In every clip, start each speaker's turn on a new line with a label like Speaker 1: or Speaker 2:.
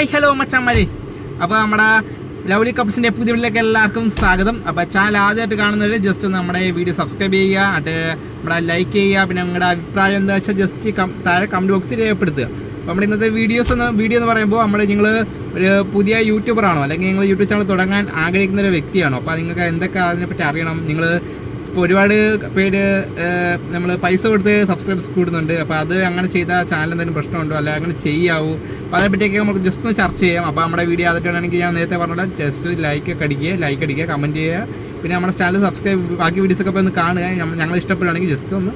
Speaker 1: Hi hello മച്ചമ്മരി അപ്പോൾ നമ്മുടെ lovely കപ്സിന്റെ പുതിയ വീട്ടിലേക്ക് എല്ലാവർക്കും സ്വാഗതം. അപ്പോൾ ചാനൽ ആദ്യമായിട്ട് കാണുന്നവർ ജസ്റ്റ് നമ്മുടെ വീഡിയോ സബ്സ്ക്രൈബ് ചെയ്യുക അട്ട് നമ്മുടെ ലൈക്ക് ചെയ്യുക പിന്നെ നിങ്ങളുടെ അഭിപ്രായം എന്താ വെച്ചാൽ ജസ്റ്റ് താഴെ കമന്റ് ബോക്സിൽ രേഖപ്പെടുത്തുക. അപ്പോൾ നമ്മുടെ ഇന്നത്തെ വീഡിയോസ് എന്ന് വീഡിയോ എന്ന് പറയുമ്പോൾ നമ്മൾ നിങ്ങൾ ഒരു പുതിയ യൂട്യൂബറാണോ അല്ലെങ്കിൽ നിങ്ങൾ യൂട്യൂബ് ചാനൽ തുടങ്ങാൻ ആഗ്രഹിക്കുന്ന ഒരു വ്യക്തിയാണോ? അപ്പോൾ നിങ്ങൾക്ക് എന്തൊക്കെ അതിനെപ്പറ്റി അറിയണം? നിങ്ങൾ ഇപ്പോൾ ഒരുപാട് പേര് നമ്മൾ പൈസ കൊടുത്ത് സബ്സ്ക്രൈബ്സ് കൂടുന്നുണ്ട്. അപ്പോൾ അത് അങ്ങനെ ചെയ്താൽ ചാനൽ എന്തെങ്കിലും പ്രശ്നമുണ്ടോ? അല്ല അങ്ങനെ ചെയ്യാവൂ. അപ്പോൾ അതിനെപ്പറ്റിയൊക്കെ നമുക്ക് ജസ്റ്റ് ഒന്ന് ചർച്ച ചെയ്യാം. അപ്പോൾ നമ്മുടെ വീഡിയോ അതിട്ടാണെങ്കിൽ ഞാൻ നേരത്തെ പറഞ്ഞ ജസ്റ്റ് ലൈക്ക് ഒക്കെ അടിക്കുക ലൈക്ക് അടിക്കുക കമന്റ് ചെയ്യുക. പിന്നെ നമ്മുടെ ചാനൽ സബ്സ്ക്രൈബ് ബാക്കി വീഡിയോസൊക്കെ ഒക്കെ ഒന്ന് കാണുക. ഞങ്ങൾ ഇഷ്ടപ്പെടുകയാണെങ്കിൽ ജസ്റ്റ് ഒന്ന്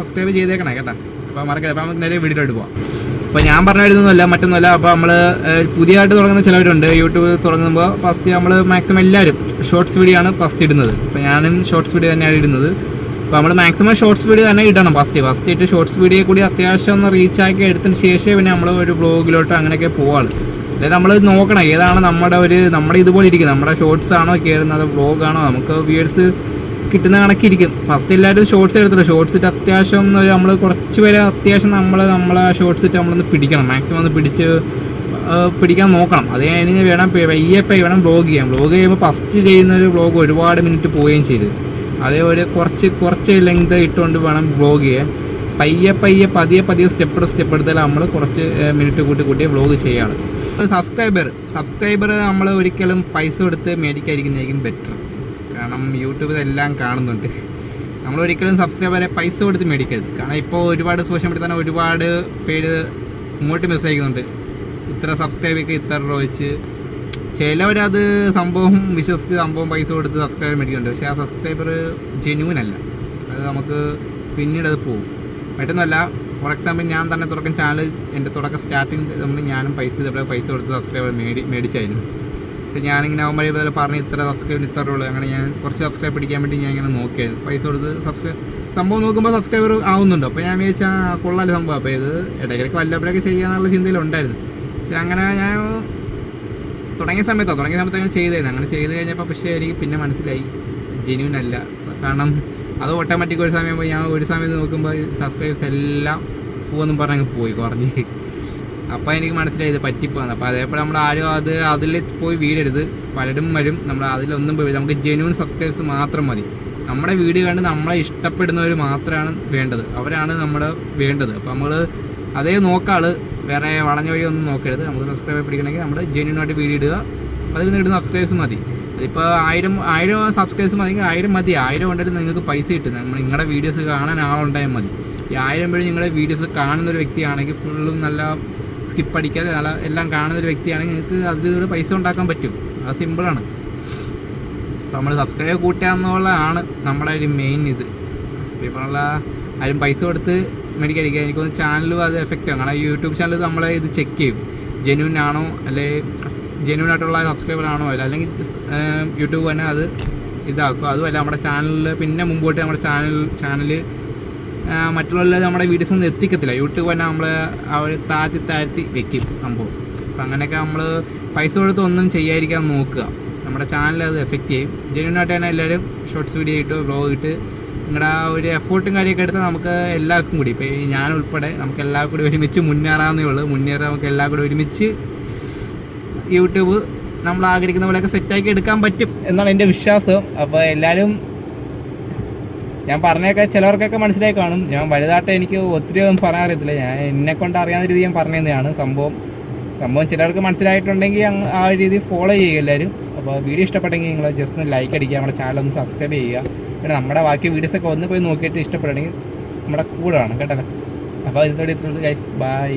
Speaker 1: സബ്സ്ക്രൈബ് ചെയ്തേക്കണം കേട്ടോ. അപ്പോൾ മറക്കരുത്. അപ്പോൾ നമുക്ക് നേരെ വീഡിയോ പോവാം. അപ്പോൾ ഞാൻ പറഞ്ഞിരുന്നൊന്നുമല്ല മറ്റൊന്നുമല്ല. അപ്പോൾ നമ്മൾ പുതിയതായിട്ട് തുടങ്ങുന്ന ചിലവരുണ്ട്. യൂട്യൂബ് തുടങ്ങുമ്പോൾ ഫസ്റ്റ് നമ്മൾ മാക്സിമം എല്ലാവരും ഷോർട്സ് വീഡിയോ ആണ് ഫസ്റ്റ് ഇടുന്നത്. അപ്പോൾ ഞാനും ഷോർട്സ് വീഡിയോ തന്നെയാണ് ഇടുന്നത്. അപ്പോൾ നമ്മൾ മാക്സിമം ഷോർട്സ് വീഡിയോ തന്നെ ഇടണം ഫസ്റ്റ് ഫസ്റ്റ് ഇട്ട് ഷോർട്സ് വീഡിയോ കൂടി അത്യാവശ്യം ഒന്ന് റീച്ച് ആക്കി എടുത്തതിന് ശേഷമേ പിന്നെ നമ്മൾ ഒരു ബ്ലോഗിലോട്ടോ അങ്ങനെയൊക്കെ പോവാൾ. അതായത് നമ്മൾ നോക്കണം ഏതാണ് നമ്മുടെ ഒരു നമ്മുടെ ഇതുപോലെ ഇരിക്കുന്നത്. നമ്മുടെ ഷോർട്സ് ആണോ കയറുന്നത് ബ്ലോഗാണോ നമുക്ക് വ്യൂവേഴ്സ് കിട്ടുന്ന കണക്കിരിക്കും. ഫസ്റ്റ് എല്ലാവരും ഷോർട്സ് എടുത്തില്ല ഷോർട്സ് ഇട്ട് അത്യാവശ്യം നമ്മൾ കുറച്ച് പേര് അത്യാവശ്യം നമ്മൾ നമ്മളെ ഷോർട്സ് ഇട്ട് നമ്മളൊന്ന് പിടിക്കണം. മാക്സിമം ഒന്ന് പിടിച്ച് പിടിക്കാൻ നോക്കണം. അത് കഴിഞ്ഞ് വേണം പെ- പയ്യെ പയ്യെ വേണം ബ്ലോഗ് ചെയ്യാം ബ്ലോഗ് ചെയ്യുമ്പോൾ ഫസ്റ്റ് ചെയ്യുന്ന ഒരു ബ്ലോഗ് ഒരുപാട് മിനിറ്റ് പോവുകയും ചെയ്തു. അതേ ഒരു കുറച്ച് കുറച്ച് ലെങ്ത് ഇട്ടുകൊണ്ട് വേണം ബ്ലോഗ് ചെയ്യാൻ. പയ്യെ പയ്യെ പതിയെ പതിയെ സ്റ്റെപ്പ് സ്റ്റെപ്പ് എടുത്താൽ നമ്മൾ കുറച്ച് മിനിറ്റ് കൂട്ടി കൂട്ടി വ്ളോഗ് ചെയ്യാണ് സബ്സ്ക്രൈബർ സബ്സ്ക്രൈബർ നമ്മൾ ഒരിക്കലും പൈസ കൊടുത്ത് മേടിക്കാതിരിക്കുന്നതായിരിക്കും ബെറ്റർ കാരണം യൂട്യൂബിൽ എല്ലാം കാണുന്നുണ്ട്. നമ്മൾ ഒരിക്കലും സബ്സ്ക്രൈബറെ പൈസ കൊടുത്ത് മേടിക്കരുത്. കാരണം ഇപ്പോൾ ഒരുപാട് സോഷ്യൽ മീഡിയ തന്നെ ഒരുപാട് പേര് ഇങ്ങോട്ട് മെസ്സേജ് അയക്കുന്നുണ്ട് ഇത്ര സബ്സ്ക്രൈബൊക്കെ ഇത്ര രൂപ വെച്ച്. ചിലവരത് സംഭവം വിശ്വസിച്ച് സംഭവം പൈസ കൊടുത്ത് സബ്സ്ക്രൈബർ മേടിക്കുന്നുണ്ട്. പക്ഷേ ആ സബ്സ്ക്രൈബർ ജെന്യൂൻ അല്ല. അത് നമുക്ക് പിന്നീട് അത് പോകും. മറ്റൊന്നുമല്ല ഫോർ എക്സാമ്പിൾ ഞാൻ തന്നെ തുടക്കം ചാനൽ എന്റെ തുടക്കം സ്റ്റാർട്ടിങ് നമ്മൾ ഞാനും പൈസ ഇതേപോലെ പൈസ കൊടുത്ത് സബ്സ്ക്രൈബർ മേടി മേടിച്ചായിരുന്നു. പക്ഷേ ഞാനിങ്ങനെ ആവുമ്പോൾ ഇതുപോലെ പറഞ്ഞ് ഇത്ര സബ്സ്ക്രൈബ് ഇത്ര ഉള്ളൂ. അങ്ങനെ ഞാൻ കുറച്ച് സബ്സ്ക്രൈബ് പിടിക്കാൻ വേണ്ടി ഞാൻ ഇങ്ങനെ നോക്കിയായിരുന്നു. പൈസ കൊടുത്ത് സബ്സ്ക്രൈബ് സംഭവം നോക്കുമ്പോൾ സബ്സ്ക്രൈബർ ആവുന്നുണ്ട്. അപ്പോൾ ഞാൻ വിചാരിച്ചാൽ കൊള്ളാൽ സംഭവം. അപ്പോൾ ഇത് ഇടയ്ക്കിടയ്ക്ക് വല്ലപ്പോഴൊക്കെ ചെയ്യാന്നുള്ള ചിന്തയിലുണ്ടായിരുന്നു പക്ഷേ അങ്ങനെ ഞാൻ തുടങ്ങിയ സമയത്താണ് തുടങ്ങിയ സമയത്ത് അങ്ങനെ ചെയ്തായിരുന്നു. അങ്ങനെ ചെയ്ത് കഴിഞ്ഞപ്പോൾ പക്ഷേ എനിക്ക് പിന്നെ മനസ്സിലായി ജെന്യൂൻ അല്ല. കാരണം അത് ഓട്ടോമാറ്റിക് ഒരു സമയം പോയി. ഞാൻ ഒരു സമയത്ത് നോക്കുമ്പോൾ സബ്സ്ക്രൈബേഴ്സ് എല്ലാം പോകുമെന്നും പറഞ്ഞങ്ങ് പോയി കുറഞ്ഞ്. അപ്പോൾ എനിക്ക് മനസ്സിലായി ഇത് പറ്റിപ്പോന്ന് അപ്പോൾ അതേപോലെ നമ്മൾ ആരും അത് അതിൽ പോയി വീടരുത്. പലരും വരും. നമ്മൾ അതിലൊന്നും പോയി നമുക്ക് ജെന്യൂൺ സബ്സ്ക്രൈബേഴ്സ് മാത്രം മതി. നമ്മുടെ വീഡിയോ കണ്ട് നമ്മളെ ഇഷ്ടപ്പെടുന്നവർ മാത്രമാണ് വേണ്ടത്. അവരാണ് നമ്മുടെ വേണ്ടത്. അപ്പോൾ നമ്മൾ അതേ നോക്കാൾ. വേറെ വളഞ്ഞ വഴി ഒന്നും നോക്കരുത്. നമുക്ക് സബ്സ്ക്രൈബ് പിടിക്കണമെങ്കിൽ നമ്മൾ ജെന്യൂൻ ആയിട്ട് വീഡിയോ ഇടുക. അതിൽ നിന്ന് ഇടുന്ന സബ്സ്ക്രൈബേഴ്സ് മതി. അതിപ്പോൾ ആയിരം ആയിരം സബ്സ്ക്രൈബേഴ്സ് മതി ആയിരം മതി. ആയിരം ഉണ്ടെങ്കിൽ നിങ്ങൾക്ക് പൈസ കിട്ടും. നമ്മൾ നിങ്ങളുടെ വീഡിയോസ് കാണാൻ ആളുണ്ടായാൽ മതി. ഈ ആയിരം പേര് നിങ്ങളുടെ വീഡിയോസ് കാണുന്ന ഒരു വ്യക്തിയാണെങ്കിൽ ഫുള്ളും നല്ല സ്കിപ്പ് അടിക്കാതെ നല്ല എല്ലാം കാണുന്ന ഒരു വ്യക്തിയാണെങ്കിൽ നിങ്ങൾക്ക് അതിലൂടെ പൈസ ഉണ്ടാക്കാൻ പറ്റും. അത് സിമ്പിളാണ് അപ്പോൾ നമ്മൾ സബ്സ്ക്രൈബ് കൂട്ടുക എന്നുള്ളതാണ് നമ്മുടെ ഒരു മെയിൻ ഇത്. ഇപ്പോഴുള്ള ആരും പൈസ കൊടുത്ത് മേടിക്കാതിരിക്കുക. എനിക്കൊന്ന് ചാനലും അത് എഫക്റ്റ് ആകും കാരണം യൂട്യൂബ് ചാനൽ നമ്മൾ ഇത് ചെക്ക് ചെയ്യും. ജെന്യൂൻ ആണോ? അല്ലെ ജെന്യൂൻ ആയിട്ടുള്ള സബ്സ്ക്രൈബർ ആണോ? അല്ല അല്ലെങ്കിൽ യൂട്യൂബ് തന്നെ അത് ഇതാക്കും. അതുമല്ല നമ്മുടെ ചാനലിൽ പിന്നെ മുമ്പോട്ട് നമ്മുടെ ചാനൽ ചാനൽ മറ്റുള്ള നമ്മുടെ വീഡിയോസ് ഒന്നും എത്തിക്കത്തില്ല. യൂട്യൂബ് തന്നെ നമ്മൾ അവർ താഴ്ത്തി താഴ്ത്തി വെക്കും സംഭവം. അപ്പം അങ്ങനെയൊക്കെ നമ്മൾ പൈസ കൊടുത്ത് ഒന്നും ചെയ്യാതിരിക്കാൻ നോക്കുക. നമ്മുടെ ചാനൽ അത് എഫക്റ്റ് ചെയ്യും. ജെന്യൂൻ ആയിട്ട് തന്നെ എല്ലാവരും ഷോർട്സ് വീഡിയോ ഇട്ട് വ്ളോഗ് ഇട്ട് നിങ്ങളുടെ ആ ഒരു എഫേർട്ടും കാര്യമൊക്കെ എടുത്ത് നമുക്ക് എല്ലാവർക്കും കൂടി. ഇപ്പോൾ ഞാൻ ഉൾപ്പെടെ നമുക്ക് എല്ലാവർക്കും കൂടി ഒരുമിച്ച് മുന്നേറാവുന്നേ ഉള്ളൂ. മുന്നേറാൻ നമുക്ക് എല്ലാം കൂടി ഒരുമിച്ച് യൂട്യൂബ് നമ്മൾ ആഗ്രഹിക്കുന്ന പോലെയൊക്കെ സെറ്റാക്കി എടുക്കാൻ പറ്റും എന്നാണ് എന്റെ വിശ്വാസം. അപ്പോൾ എല്ലാവരും ഞാൻ പറഞ്ഞൊക്കെ ചിലവർക്കൊക്കെ മനസ്സിലായി കാണും. ഞാൻ വലുതായിട്ട് എനിക്ക് ഒത്തിരി ഒന്നും പറയാൻ അറിയത്തില്ല. ഞാൻ എന്നെ കൊണ്ട് അറിയാവുന്ന രീതി ഞാൻ പറഞ്ഞതാണ് സംഭവം. സംഭവം ചിലർക്ക് മനസ്സിലായിട്ടുണ്ടെങ്കിൽ ആ രീതി ഫോളോ ചെയ്യുക എല്ലാവരും. അപ്പോൾ വീഡിയോ ഇഷ്ടപ്പെട്ടെങ്കിൽ നിങ്ങൾ ജസ്റ്റ് ഒന്ന് ലൈക്ക് അടിക്കുക നമ്മുടെ ചാനൽ ഒന്ന് സബ്സ്ക്രൈബ് ചെയ്യുക. പിന്നെ നമ്മുടെ ബാക്കി വീഡിയോസൊക്കെ ഒന്ന് പോയി നോക്കിയിട്ട് ഇഷ്ടപ്പെടുകയാണെങ്കിൽ നമ്മുടെ കൂടെ ആണ് കേട്ടല്ലോ അപ്പോൾ ഇതോടെ ഇത്രയുള്ളൂ ഗൈസ് ബൈ